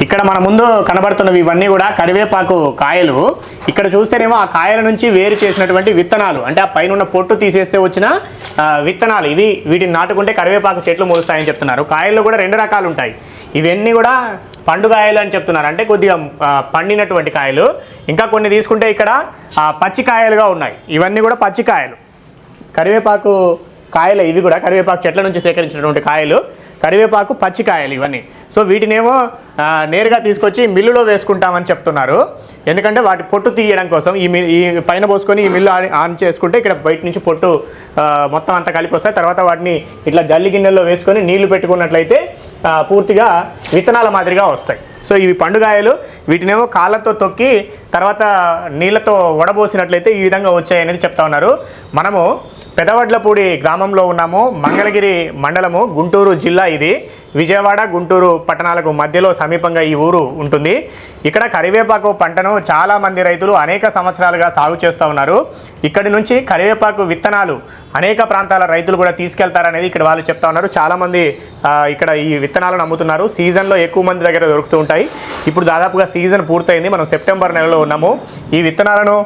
ఇక్కడ మన ముందు కనబడుతున్నవి ఇవన్నీ కూడా కరివేపాకు కాయలు. ఇక్కడ చూస్తేనేమో ఆ కాయల నుంచి వేరు చేసినటువంటి విత్తనాలు అంటే ఆ పైన పొట్టు తీసేస్తే వచ్చిన విత్తనాలు. ఇవి వీటిని నాటుకుంటే కరివేపాకు చెట్లు మొలుస్తాయని చెప్తున్నారు. కాయల్లో కూడా రెండు రకాలు ఉంటాయి. ఇవన్నీ కూడా పండుగాయలు అని చెప్తున్నారు. అంటే కొద్దిగా పండినటువంటి కాయలు. ఇంకా కొన్ని తీసుకుంటే ఇక్కడ పచ్చికాయలుగా ఉన్నాయి. ఇవన్నీ కూడా పచ్చికాయలు. కరివేపాకు కాయలు ఇవి కూడా కరివేపాకు చెట్ల నుంచి సేకరించినటువంటి కాయలు కరివేపాకు పచ్చికాయలు ఇవన్నీ. సో వీటినేమో నేరుగా తీసుకొచ్చి మిల్లులో వేసుకుంటామని చెప్తున్నారు. ఎందుకంటే వాటి పొట్టు తీయడం కోసం ఈ మిల్ ఈ పైన పోసుకొని ఈ మిల్లు ఆన్- ఆన్ చేసుకుంటే ఇక్కడ బయట నుంచి పొట్టు మొత్తం అంతా కలిపి వస్తాయి తర్వాత వాటిని ఇట్లా జల్లి గిన్నెల్లో వేసుకొని నీళ్ళు పెట్టుకున్నట్లయితే పూర్తిగా విత్తనాల మాదిరిగా వస్తాయి. సో ఇవి పండుగాయలు. వీటినేమో కాళ్ళతో తొక్కి తర్వాత నీళ్ళతో వడబోసినట్లయితే ఈ విధంగా వచ్చాయి అనేది చెప్తా ఉన్నారు. మనము పెదవడ్లపూడి గ్రామంలో ఉన్నాము. మంగళగిరి మండలము గుంటూరు జిల్లా ఇది. విజయవాడ గుంటూరు పట్టణాలకు మధ్యలో సమీపంగా ఈ ఊరు ఉంటుంది. ఇక్కడ కరివేపాకు పంటను చాలామంది రైతులు అనేక సంవత్సరాలుగా సాగు చేస్తూ ఉన్నారు. ఇక్కడి నుంచి కరివేపాకు విత్తనాలు అనేక ప్రాంతాల రైతులు కూడా తీసుకెళ్తారనేది ఇక్కడ వాళ్ళు చెప్తా ఉన్నారు. చాలామంది ఇక్కడ ఈ విత్తనాలను అమ్ముతున్నారు. సీజన్లో ఎక్కువ మంది దగ్గర దొరుకుతూ ఉంటాయి. ఇప్పుడు దాదాపుగా సీజన్ పూర్తయింది. మనం సెప్టెంబర్ నెలలో ఉన్నాము. ఈ విత్తనాలను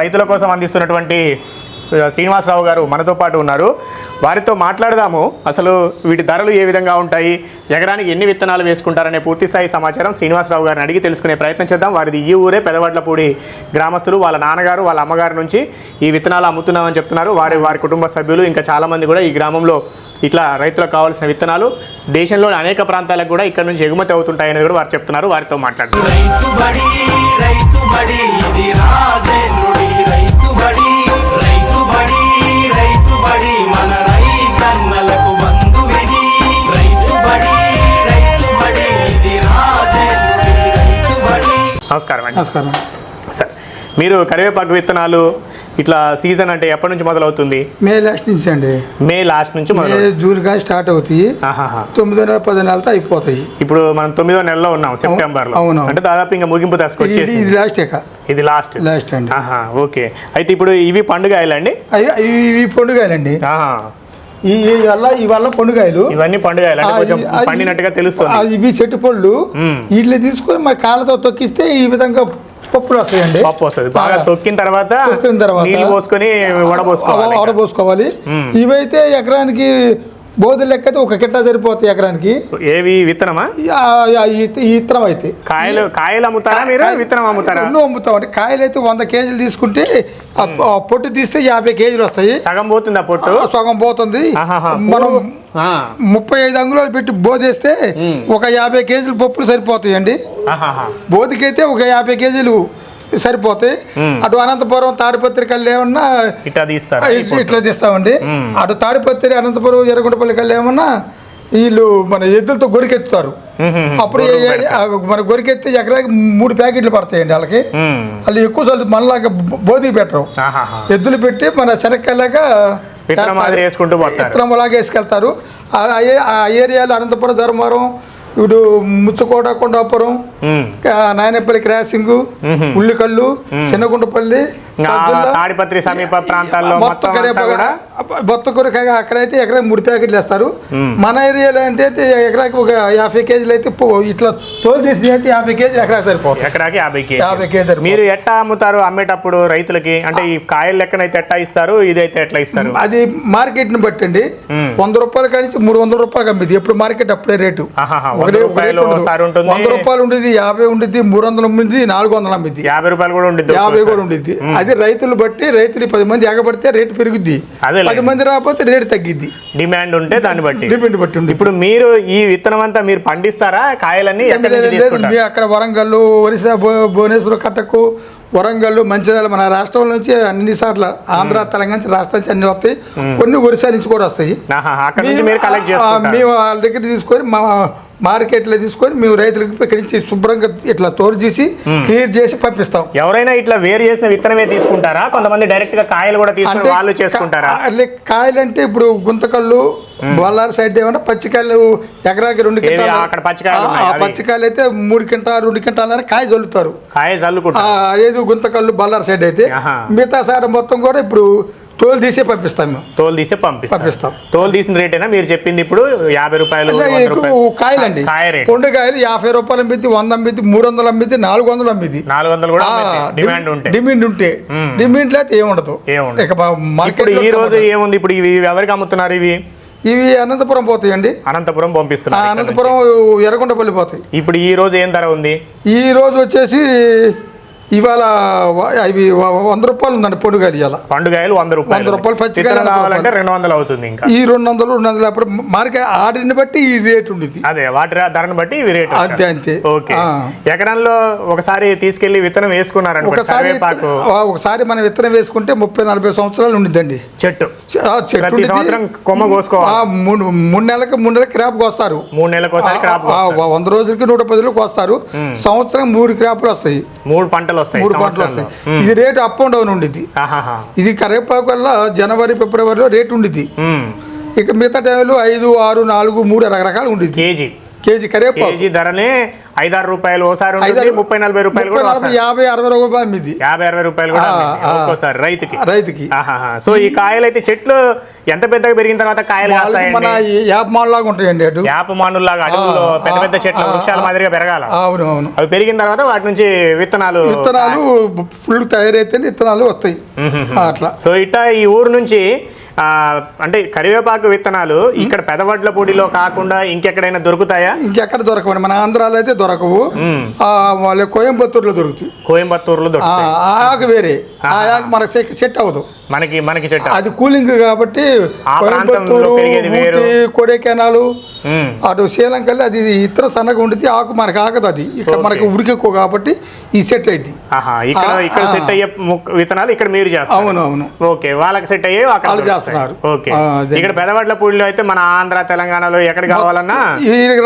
రైతుల కోసం అందిస్తున్నటువంటి శ్రీనివాసరావు గారు మనతో పాటు ఉన్నారు. వారితో మాట్లాడదాము. అసలు వీటి ధరలు ఏ విధంగా ఉంటాయి? ఎకరానికి ఎన్ని విత్తనాలు వేసుకుంటారనే పూర్తి స్థాయి సమాచారం శ్రీనివాసరావు గారిని అడిగి తెలుసుకునే ప్రయత్నం చేద్దాం. వారిది ఈ ఊరే పెదవడ్లపూడి గ్రామస్తులు వాళ్ళ నాన్నగారు వాళ్ళ అమ్మగారి నుంచి ఈ విత్తనాలు అమ్ముతున్నామని చెప్తున్నారు. వారి వారి కుటుంబ సభ్యులు ఇంకా చాలామంది కూడా ఈ గ్రామంలో ఇట్లా రైతులకు కావాల్సిన విత్తనాలు దేశంలోని అనేక ప్రాంతాలకు కూడా ఇక్కడ నుంచి ఎగుమతి అవుతుంటాయని కూడా వారు చెప్తున్నారు. వారితో మాట్లాడుతున్నారు నమస్కారం అండి. నమస్కారం. సరే మీరు కరివేపాకు విత్తనాలు ఇట్లా సీజన్ అంటే ఎప్పటి నుంచి మొదలవుతుంది? మే లాస్ట్ నుంచి అండి. మే లాస్ట్ నుంచి మే జూన్ కానీ స్టార్ట్ అవుతాయి. తొమ్మిదో నెల పదో నెలతో అయిపోతాయి. ఇప్పుడు మనం తొమ్మిదో నెలలో ఉన్నాం సెప్టెంబర్లో అవును. అంటే దాదాపు ఇంకా ముగింపు దశకు ఇది లాస్ట్ ఇది లాస్ట్. లాస్ట్ అండి. ఓకే. అయితే ఇప్పుడు ఇవి పండుగాయలు అండి ఇవి- పండుగాయలండి. ఆహా. ఈ వల్ల ఈ వల్ల పండుగాయలు. ఇవన్నీ పండుగాయలు ఆ, పండినట్టుగా తెలుస్తుంది. ఇవి చెట్టు పళ్ళు. వీటిని తీసుకొని మరి కాళ్ళతో తొక్కిస్తే ఈ విధంగా పప్పులు వస్తాయండి. పప్పు వస్తుంది. బాగా తొక్కిన తర్వాత తొక్కిన తర్వాత పోసుకొని వడపోసుకోవాలి ఆడబోసుకోవాలి మ్మ్. ఇవైతే ఎకరానికి బోధులు లెక్క అయితే ఒక కిట్ట సరిపోతాయి ఎకరానికి. ఏవి విత్తనమా? ఇత్తనం అయితే. కాయలు కాయలు అమ్ముతారా మీరు? విత్తనం అమ్ముతారా? రెండు అమ్ముతామండి కాయలు అయితే వంద కేజీలు తీసుకుంటే పొట్టు తీస్తే యాభై కేజీలు వస్తాయి. సగం పోతుంది ఆ పొట్టు? సగం పోతుంది. మనం ఆ, ముప్పై ఐదు అంగుళాలు పెట్టి బోధేస్తే ఒక యాభై కేజీలు పప్పులు సరిపోతాయండి. బోధికైతే ఒక యాభై కేజీలు సరిపోతాయి. అటు అనంతపురం తాడిపత్రికల్లో ఏమన్నా ఇట్లా తీస్తారు ఇట్లా- తీస్తామండి. అటు తాడిపత్రి అనంతపురం ఎర్రగొండపల్లి కల్లా ఏమన్నా వీళ్ళు మన ఎద్దులతో గొరికెత్తుతారు. అప్పుడు మన గొరికెత్తి ఎకరాకి మూడు ప్యాకెట్లు పడతాయండి వాళ్ళకి. వాళ్ళు ఎక్కువ సార్లు మనలాగా బోధి పెట్టరు. ఎద్దులు పెట్టి మన శనక్కాయలాగా విత్తనం విత్తనం లాగా వేసుకెళ్తారు ఆ ఏరియాలో అనంతపురం ధర్మవరం ఇప్పుడు ముచ్చుకోట కొండాపురం నాయనపల్లి క్రాసింగ్. ఉల్లికల్లు చిన్నగుంటపల్లి తాడిపత్రి సమీప ప్రాంతాల్లో మొత్తం కూరగాయ అక్కడైతే ఎకరాకి మూడు ప్యాకెట్లు వేస్తారు. మన ఏరియాలో అంటే ఎకరాకి ఒక యాభై కేజీలు అయితే ఇట్లా తోలు తీసి అయితే యాభై కేజీలు ఎకరాకి సరిపోతుంది. ఎకరాకి యాభై యాభై కేజీ కేజీలు మీరు ఎట్టా అమ్ముతారు అమ్మేటప్పుడు రైతులకి? అంటే ఈ కాయల లెక్కనైతే ఎట్టా ఇస్తారు ఇదైతే ఎట్లా ఇస్తారు? అది మార్కెట్ని బట్టండి. వంద రూపాయల కానించి మూడు వందల రూపాయలు అమ్మిది ఎప్పుడు మార్కెట్ అప్పుడే రేటు. వంద రూపాయలు ఉండదు. ఉండేది యాభై ఉండేది మూడు వందలు అమ్మింది నాలుగు వందలు అమ్మింది యాభై రూపాయలు కూడా ఉండిద్ది యాభై. కూడా ఉండేది అది రైతులు బట్టి రైతులు పది మంది ఎగబడితే రేటు పెరుగుద్ది. పది మంది రాకపోతే రేటు తగ్గిద్ది. డిమాండ్ ఉంటే దాన్ని బట్టి. డిపెండ్ బట్టి ఉంది ఇప్పుడు మీరు ఈ విత్తనం అంతా మీరు పండిస్తారా? కాయలన్నీ అక్కడ వరంగల్ ఒరిస్సా భువనేశ్వర్ కట్టకు వరంగల్ మంచిర్యాల మన రాష్ట్రం నుంచి అన్ని సార్లు ఆంధ్ర తెలంగాణ రాష్ట్రం నుంచి అన్ని వస్తాయి. కొన్ని ఒరిస్సా నుంచి కూడా వస్తాయి. మేము వాళ్ళ దగ్గర తీసుకొని మా మార్కెట్లో తీసుకొని మేము రైతులకు ఇక్కడి నుంచి శుభ్రంగా ఇట్లా తోలు చేసి క్లియర్ చేసి పంపిస్తాం. ఎవరైనా ఇట్లా వేరు చేసిన విత్తనమే తీసుకుంటారా? కొంతమంది డైరెక్ట్గా కాయలు కూడా తీసుకుని వాళ్ళు చేసుకుంటారా? కాయలు అంటే ఇప్పుడు గుంతకల్లు బొల్లారి సైడ్ ఏమంటే పచ్చికాయలు ఎకరాకి రెండు? క్వింటాలు పచ్చికాయలు ఆ, అయితే మూడు క్వింటాలు రెండు క్వింటాలు కాయ చల్లుతారు కాయ చల్లుకుంటారు ఏది గుంతకల్లు బల్లార్ సైడ్ అయితే. మిగతా సైడ్ మొత్తం కూడా ఇప్పుడు తోలు తీసే పంపిస్తాం మేము. తోలు తీసి పంపిస్తాం. పంపిస్తాం. తోలు తీసిన రేటేనా మీరు చెప్పింది ఇప్పుడు యాభై రూపాయలు ఇలా వంద ఎక్కువ రూపాయలు. కాయలండి కాయ రేట్. పండు కాయలు యాభై రూపాయలు అమ్మిద్ది వంద అమ్మిద్ది మూడు వందలు అమ్మిద్ది నాలుగు వందలు అమ్మిద్ది. నాలుగు వందలు కూడా. డిమాండ్ ఉంటే. డిమాండ్ ఉంటే. డిమాండ్ లేకపోతే ఏముండదు. ఇక మార్కెట్ ఈ రోజు ఏముంది? ఇప్పుడు ఇవి ఎవరికి అమ్ముతున్నారు ఇవి? ఇవి అనంతపురం పోతాయండి. అనంతపురం పంపిస్తున్నారు. అనంతపురం ఎర్రగొండపల్లి పోతాయి. ఇప్పుడు ఈ రోజు ఏం ధర ఉంది? ఈ రోజు వచ్చేసి ఇవాళ వ- ఇవి వ- వంద రూపాయలు ఉందండి పండుగలు ఇవాళ. పండుగాయలు వంద రూపాయలు. వంద రూపాయలు, పచ్చికాయలు కావాలంటే. రెండు వందలు అవుతుంది ఇంకా. ఈ రెండు వందలు రెండు వందలు అప్పుడు మార్కెట్ ఆడిని బట్టి ఈ రేట్ ఉండేది అదే వాటి ధరను బట్టి ఇవి రేట్ అంతే, అంతే. ఓకే. ఎకరంలో ఒకసారి తీసుకెళ్ళి విత్తనం వేసుకున్నారు ఒకసారి ఒకసారి మనం విత్తనం వేసుకుంటే ముప్పై నలభై సంవత్సరాలు ఉండిద్దండి. చెట్టు. చెట్టు కొమ్మ కోసుకోవాలి. మూడు నెలలకు మూడు నెలలకు క్రాప్ కోస్తారు. మూడు నెలలకు వంద రోజులకి నూట పది రోజులు కోస్తారు సంవత్సరం మూడు క్రాపులు వస్తాయి. మూడు పంటలు వస్తాయి మూడు పంటలు. వస్తాయి ఇది రేటు అప్ అండ్ డౌన్ ఉండిద్ది ఆహాహా. ఇది కరివేపాకు వల్ల జనవరి ఫిబ్రవరిలో రేటు ఉండిద్ది ఉమ్. ఇక మిగతా టైంలో ఐదు ఆరు నాలుగు మూడు రకరకాలు ఉండిద్ది కేజీ కేజీ కరివేపాకు కేజీ ధరనే ఐదారు రూపాయలు ఓసారి ముప్పై నలభై రూపాయలు కూడా. యాభై అరవై రూపాయలు యాభై అరవై రూపాయలు కూడా. ఒక్కోసారి రైతుకి. రైతుకి. సో ఈ కాయలు అయితే చెట్లు ఎంత పెద్దగా పెరిగిన తర్వాత కాయలు మన యాప్ మాల్ లాగా ఉంటాయండి అటు. యాప అడవుల్లో ఆ, పెద్ద పెద్ద చెట్లు వృక్షాల మాదిరిగా పెరగాల. అవును అవును. అవి పెరిగిన తర్వాత వాటి నుంచి విత్తనాలు విత్తనాలు ఫుల్ తయారైతే విత్తనాలు వస్తాయి. అట్లా. సో ఇట్లా ఈ ఊరు నుంచి అంటే కరివేపాకు విత్తనాలు ఇక్కడ పెదవడ్ల పొడిలో కాకుండా ఇంకెక్కడైనా దొరుకుతాయా? ఇంకెక్కడ దొరకవండి. మన ఆంధ్రాలో అయితే దొరకవు. వాళ్ళ కోయంబత్తూరులో దొరుకుతాయి. కోయంబత్తూరులో ఆ దొరుకుతాయి. ఆ ఆకు వేరే. ఆ ఆకు మనకు సెట్ అవ్వదు. మనకి మనకి చెట్టు అది కూలింగ్ కాబట్టి కోయంబత్తూరు పెరిగేది వేరు. ఊటీ కొడైకెనాలు. అటు శ్రీలంకల్లో అది ఇతర సన్నగా ఉండితే ఆకు మనకు ఆగదు అది. ఇక్కడ. మనకి ఉడికి ఎక్కువ కాబట్టి ఈ సెట్ అయింది ఇక్కడ ఇక్కడ. సెట్ అయ్యే విత్తనాలు ఇక్కడ మీరు చేస్తారు అవును అవును. ఓకే వాళ్ళకి సెట్ అయ్యే వాళ్ళు. చేస్తున్నారు. ఓకే. ఇక్కడ పెదవడ్ల పూడిలో అయితే మన ఆంధ్ర తెలంగాణలో ఎక్కడ కావాలన్నా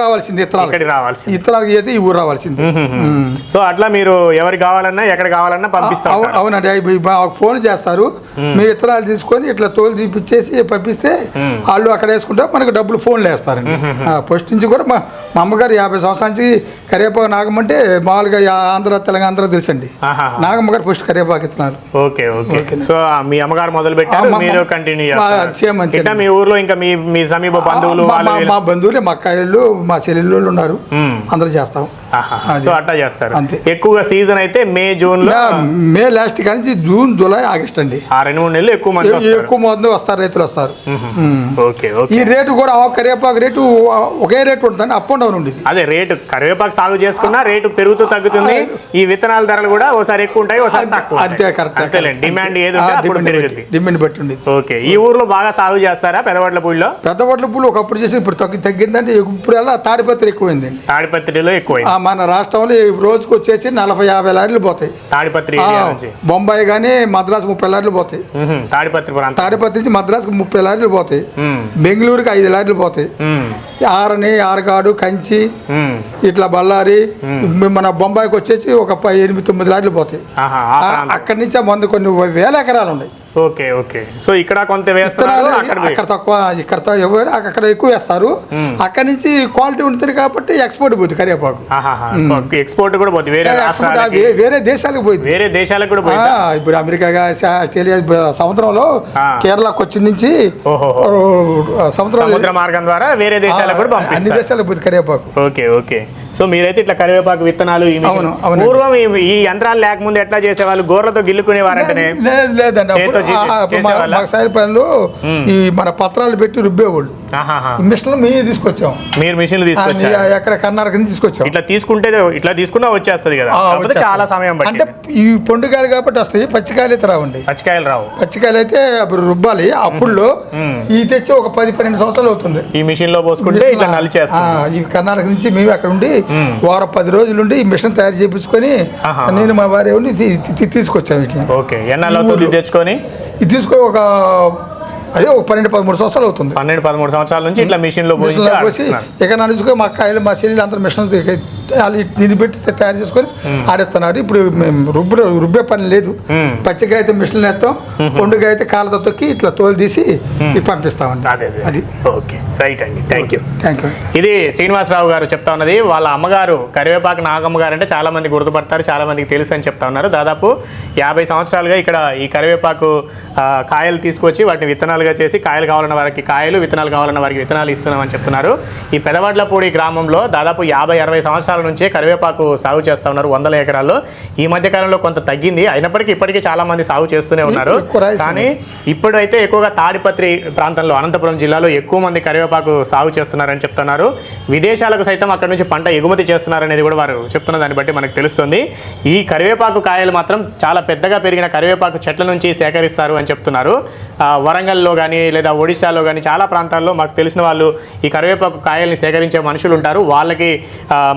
రావాల్సింది ఇత్తనాలు ఇక్కడికి రావాల్సింది. ఇత్తనాలకి అయితే ఈ ఊరు రావాల్సింది. సో అట్లా మీరు ఎవరికి కావాలన్నా ఎక్కడ కావాలన్నా పంపిస్తారు అవు- అవునండి ఫోన్ చేస్తారు. మీ విత్తనాలు తీసుకొని ఇట్లా తోలు తీపిచ్చేసి పంపిస్తే వాళ్ళు అక్కడ వేసుకుంటే మనకు డబ్బులు ఫోన్లు వేస్తారండి. ఫస్ట్ నుంచి కూడా మా మా అమ్మగారు యాభై సంవత్సరాల నుంచి కరివేపాకు నాగమంటే మామూలుగా యా- ఆంధ్ర తెలంగాణ ఆంధ్ర తెలుసండి. నాగమ్మ గారు ఫస్ట్ కరివేపాకు ఇత్తనాలు ఓకే ఓకే. సో మీ అమ్మగారు మొదలు పెట్టారు మీరు కంటిన్యూ. ఇట్లా మీ ఊర్లో ఇంకా మీ మీ సమీప బంధువులు మా- బంధువులే మా అక్కాయిళ్ళు మా చెల్లెళ్ళు ఉన్నారు. అందరూ చేస్తాం. సో చేస్తారు అంతే. ఎక్కువగా సీజన్ అయితే మే జూన్లో మే- లాస్ట్ కానీ జూన్ జూలై ఆగస్ట్ అండి ఆ రెండు మూడు నెలలు ఎక్కువ మంది ఎక్కువ మంది వస్తారు రైతులు వస్తారు. ఓకే ఈ రేటు కూడా కరివేపాకు రేటు ఒకే రేటు ఉంటుంది అప్ అండ్ డౌన్ ఉండేది. అదే రేటు కరివేపాకు సాగు చేసుకున్నా రేటు పెరుగుతూ తగ్గుతుంది. ఈ విత్తనాల ధరలు కూడా ఒకసారి ఎక్కువ ఉంటాయి ఒకసారి తక్కువ అంతే. కరెక్ట్ డిమాండ్ ఏది పెరుగుతుంది డిమాండ్ బట్టి ఉండేది. ఓకే ఈ ఊర్లో బాగా సాగు చేస్తారా పెదవడ్ల పూడిలో పెద్ద వడ్ల పూలు ఒకప్పుడు చేసి ఇప్పుడు తగ్గి తగ్గిందంటే ఇప్పుడు ఎలా తాడిపత్రి ఎక్కువైందండి. తాడిపత్రిలో ఎక్కువ మన రాష్ట్రంలో ఈ రోజుకి వచ్చేసి నలభై యాభై లారీలు పోతాయి. తాడిపత్రి బొంబాయి కానీ మద్రాసు ముప్పై లారీలు పోతాయి. తాడిపత్రి తాడిపత్రి నుంచి మద్రాసుకు ముప్పై లారీలు పోతాయి. బెంగళూరుకి ఐదు లారీలు పోతాయి. ఆరని ఆరగాడు కంచి మ్మ్. ఇట్లా బళ్ళారి మన బొంబాయికి వచ్చేసి ఒక ఎనిమిది తొమ్మిది లారీలు పోతాయి. అక్కడి నుంచి మందు కొన్ని వేల ఎకరాలు ఉన్నాయి ఓకే ఓకే. సో ఇక్కడ కొంత విత్తనాలు అక్కడ తక్కువ ఇక్కడ అక్కడ ఎక్కువ వేస్తారు. అక్కడి నుంచి క్వాలిటీ ఉంటుంది కాబట్టి ఎక్స్పోర్ట్ పోతుంది కరివేపాకు. ఎక్స్పోర్ట్ కూడా పోతుంది వేరే ఎక్స్పోర్ట్ వేరే దేశాలకు పోయింది వేరే దేశాలకు కూడా ఇప్పుడు అమెరికాగా సా- ఆస్ట్రేలియా సముద్రంలో. కేరళ కొచ్చి నుంచి సముద్ర మార్గం ద్వారా వేరే దేశాలకు కూడా అన్ని దేశాలకు పోతుంది కరివేపాకు. Okay okay. సో మీరైతే ఇట్లా కరివేపాకు విత్తనాలు. పూర్వం ఈ- యంత్రాలు లేకముందు ఎట్లా చేసేవాళ్ళు? గోర్లతో గిల్లుకునేవారంటనే. లేదు లేదండి. పనులు ఈ మన పత్రాలు పెట్టి రుబ్బేవాళ్ళు. మిషన్లు మేము తీసుకొచ్చాం. మీరు మిషన్లు ఆ, తీసుకొచ్చారు ఎక్కడ కర్ణాటక నుంచి తీసుకొచ్చాం. ఇట్లా తీసుకుంటే ఇట్లా తీసుకున్నా వచ్చేస్తది కదా. చాలా సమయం అంటే ఈ పండుగలు కాబట్టి వస్తాయి పచ్చికాయలు అయితే రావండి. పచ్చికాయలు రావు. పచ్చికాయలు అయితే అప్పుడు రుబ్బాలి. అప్పుడులో ఈ తెచ్చి ఒక పది పన్నెండు సంవత్సరాలు అవుతుంది. ఈ మిషన్లో పోసుకుంటే ఇట్లా నలి ఆ, చేస్తుంది ఈ కర్ణాటక నుంచి మేము అక్కడ ఉండి వారం పది రోజులు ఉండి ఈ మిషన్ తయారు చేయించుకొని. నేను మా భార్య ఉండి తీ- తీ- తీసుకొచ్చాము వీటిని ఓకే. ఎన్నాళ్ళు. తెచ్చుకొని? ఇది తీసుకొని ఒక అదే ఒక పన్నెండు పదమూడు సంవత్సరాలు అవుతుంది. పన్నెండు పదమూడు సంవత్సరాల నుంచి ఇట్లా మిషన్లో పోసి ఇక నడుచుకో మా కాయలు మా చెల్లెలు అందరూ మిషన్ వాళ్ళు దీన్ని పెట్టి తయారు చేసుకొని ఆడేస్తున్నారు. ఇప్పుడు రుబ్బు రుబ్బే పని లేదు. పచ్చికాయ అయితే మిషన్లు వేస్తాం. పండుగ అయితే కాళ్ళతో తొక్కి ఇట్లా తోలు తీసి ఇవి పంపిస్తామండి అదే ఓకే. రైట్ అండి. Thank you. Thank you. ఇది శ్రీనివాసరావు గారు చెప్తా ఉన్నది. వాళ్ళ అమ్మగారు కరివేపాకు నాగమ్మ గారు అంటే చాలా మంది గుర్తుపడతారు చాలా మందికి తెలుసు అని చెప్తా ఉన్నారు. దాదాపు యాభై సంవత్సరాలుగా ఇక్కడ ఈ కరివేపాకు కాయలు తీసుకొచ్చి వాటిని విత్తనాలుగా చేసి కాయలు కావాలన్న వారికి కాయలు విత్తనాలు కావాలన్న వారికి విత్తనాలు ఇస్తున్నామని చెప్తున్నారు. ఈ పెదవడ్లపూడి గ్రామంలో దాదాపు యాభై అరవై సంవత్సరాల నుంచే కరివేపాకు సాగు చేస్తా ఉన్నారు వందల ఎకరాల్లో. ఈ మధ్య కాలంలో కొంత తగ్గింది. అయినప్పటికీ ఇప్పటికీ చాలా మంది సాగు చేస్తూనే ఉన్నారు. కానీ ఇప్పుడైతే ఎక్కువగా తాడిపత్రి ప్రాంతంలో అనంతపురం జిల్లాలో ఎక్కువ మంది కరివేపాకు సాగు చేస్తున్నారని చెప్తున్నారు. విదేశాలకు సైతం అక్కడ నుంచి పంట ఎగుమతి చేస్తున్నారనేది కూడా వారు చెప్తున్న దాన్ని బట్టి మనకు తెలుస్తుంది. ఈ కరివేపాకు కాయలు మాత్రం చాలా పెద్దగా పెరిగిన కరివేపాకు చెట్ల నుంచి సేకరిస్తారు అని చెప్తున్నారు. వరంగల్లో కానీ లేదా ఒడిశాలో కానీ చాలా ప్రాంతాల్లో మాకు తెలిసిన వాళ్ళు ఈ కరివేపాకు కాయల్ని సేకరించే మనుషులు ఉంటారు. వాళ్ళకి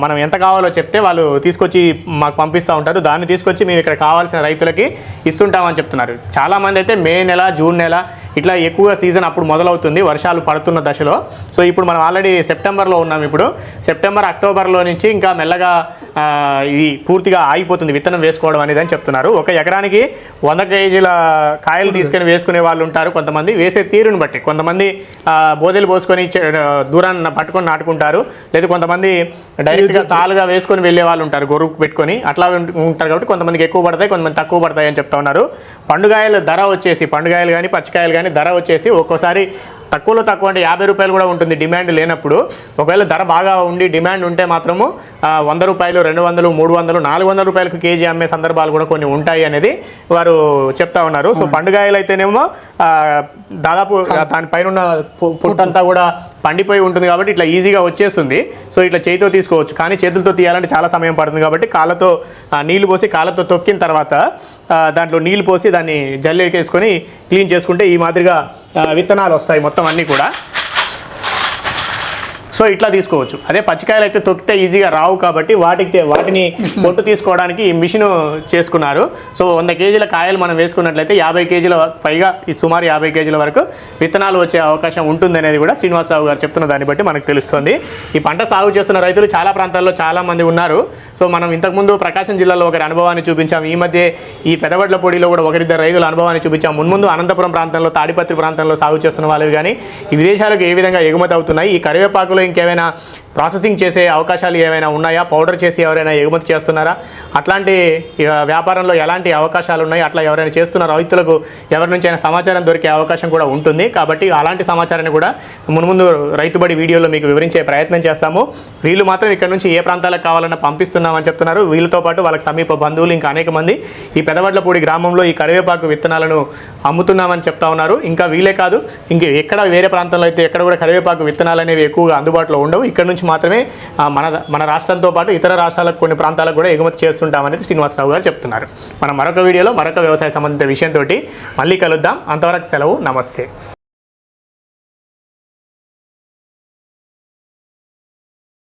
మనం ఎంత కావాలో చెప్తే వాళ్ళు తీసుకొచ్చి మాకు పంపిస్తూ ఉంటారు. దాన్ని తీసుకొచ్చి మేము ఇక్కడ కావాల్సిన రైతులకి ఇస్తుంటామని చెప్తున్నారు. చాలామంది అయితే మే నెల జూన్ నెల ఇట్లా ఎక్కువగా సీజన్ అప్పుడు మొదలవుతుంది వర్షాలు పడుతున్న దశలో. సో ఇప్పుడు మనం ఆల్రెడీ సెప్టెంబర్లో ఉన్నాం ఇప్పుడు. సెప్టెంబర్ అక్టోబర్లో నుంచి ఇంకా మెల్లగా ఇది పూర్తిగా ఆగిపోతుంది విత్తనం వేసుకోవడం అనేది అని చెప్తున్నారు. ఒక ఎకరానికి వంద కేజీల కాయలు తీసుకొని వేసుకునే వాళ్ళు ఉంటారు కొంతమంది. వేసే తీరుని బట్టి కొంతమంది ఆ, బోదెలు పోసుకొని దూరాన్ని పట్టుకొని నాటుకుంటారు. లేదా కొంతమంది డైరెక్ట్గా సాలుగా వేసుకొని వెళ్ళే వాళ్ళు ఉంటారు గొర్రు పెట్టుకొని. అట్లా ఉంటారు కాబట్టి కొంతమందికి ఎక్కువ పడతాయి కొంతమంది తక్కువ పడతాయి అని చెప్తా ఉన్నారు. పండుగాయల ధర వచ్చేసి పండుగాయలు కానీ పచ్చికాయలు కానీ ధర వచ్చేసి ఒక్కోసారి తక్కువలో తక్కువ అంటే యాభై రూపాయలు కూడా ఉంటుంది డిమాండ్ లేనప్పుడు. ఒకవేళ ధర బాగా ఉండి డిమాండ్ ఉంటే మాత్రము వంద రూపాయలు రెండు వందలు మూడు వందలు నాలుగు వందల రూపాయలకు కేజీ అమ్మే సందర్భాలు కూడా కొన్ని ఉంటాయి అనేది వారు చెప్తా ఉన్నారు. సో పండుగాయలు అయితేనేమో దాదాపు దానిపైన ఉన్న పుట్టంతా కూడా పండిపోయి ఉంటుంది కాబట్టి ఇట్లా ఈజీగా వచ్చేస్తుంది. సో ఇట్లా చేతితో తీసుకోవచ్చు. కానీ చేతులతో తీయాలంటే చాలా సమయం పడుతుంది కాబట్టి కాళ్ళతో నీళ్ళు పోసి కాళ్ళతో తొక్కిన తర్వాత దాంట్లో నీళ్ళు పోసి దాన్ని జల్లేకేసుకొని క్లీన్ చేసుకుంటే ఈ మాదిరిగా విత్తనాలు వస్తాయి మొత్తం అన్నీ కూడా. సో ఇట్లా తీసుకోవచ్చు. అదే పచ్చికాయలు అయితే తొక్కితే ఈజీగా రావు కాబట్టి వాటికి వాటిని పొట్టు తీసుకోవడానికి ఈ మిషన్ చేసుకున్నారు. సో వంద కేజీల కాయలు మనం వేసుకున్నట్లయితే యాభై కేజీల పైగా ఈ సుమారు యాభై కేజీల వరకు విత్తనాలు వచ్చే అవకాశం ఉంటుంది అనేది కూడా శ్రీనివాసరావు గారు చెప్తున్న దాన్ని బట్టి మనకు తెలుస్తుంది. ఈ పంట సాగు చేస్తున్న రైతులు చాలా ప్రాంతాల్లో చాలా మంది ఉన్నారు. సో మనం ఇంతకుముందు ప్రకాశం జిల్లాలో ఒకరి అనుభవాన్ని చూపించాం. ఈ మధ్య ఈ పెదవడ్ల పొడిలో కూడా ఒకరిద్దరు రైతుల అనుభవాన్ని చూపించాం. మున్ముందు అనంతపురం ప్రాంతంలో తాడిపత్రి ప్రాంతంలో సాగు చేస్తున్న వాళ్ళు కానీ ఈ విదేశాలకు ఏ విధంగా ఎగుమతి అవుతున్నాయి? ఈ కరివేపాకులో saben que ven a processing చేసే అవకాశాలు ఏమైనా ఉన్నాయా? పౌడర్ చేసి ఎవరైనా ఎగుమతి చేస్తున్నారా? అట్లాంటి వ్యాపారంలో ఎలాంటి అవకాశాలు ఉన్నాయి? అట్లా ఎవరైనా చేస్తున్న రైతులకు ఎవరి నుంచి అయినా సమాచారం దొరికే అవకాశం కూడా ఉంటుంది. కాబట్టి అలాంటి సమాచారాన్ని కూడా మున్ముందు రైతుబడి వీడియోలో మీకు వివరించే ప్రయత్నం చేస్తాము. వీళ్ళు మాత్రం ఇక్కడ నుంచి ఏ ప్రాంతాలకు కావాలన్నా పంపిస్తున్నామని చెప్తున్నారు. వీళ్ళతో పాటు వాళ్ళకి సమీప బంధువులు ఇంకా అనేక మంది ఈ పెదవడ్లపూడి గ్రామంలో ఈ కరివేపాకు విత్తనాలను అమ్ముతున్నామని చెప్తా ఉన్నారు. ఇంకా వీలే కాదు ఇంక ఎక్కడ వేరే ప్రాంతంలో అయితే ఎక్కడ కూడా కరివేపాకు విత్తనాలు అనేవి ఎక్కువగా అందుబాటులో ఉండవు. ఇక్కడ నుంచి మాత్రమే మన మన రాష్ట్రంతో పాటు ఇతర రాష్ట్రాలకు కొన్ని ప్రాంతాలకు కూడా ఎగుమతి చేస్తుంటామనేది శ్రీనివాసరావు గారు చెప్తున్నారు. మనం మరొక వీడియోలో మరొక వ్యవసాయ సంబంధిత విషయంతో మళ్ళీ కలుద్దాం. అంతవరకు సెలవు. నమస్తే.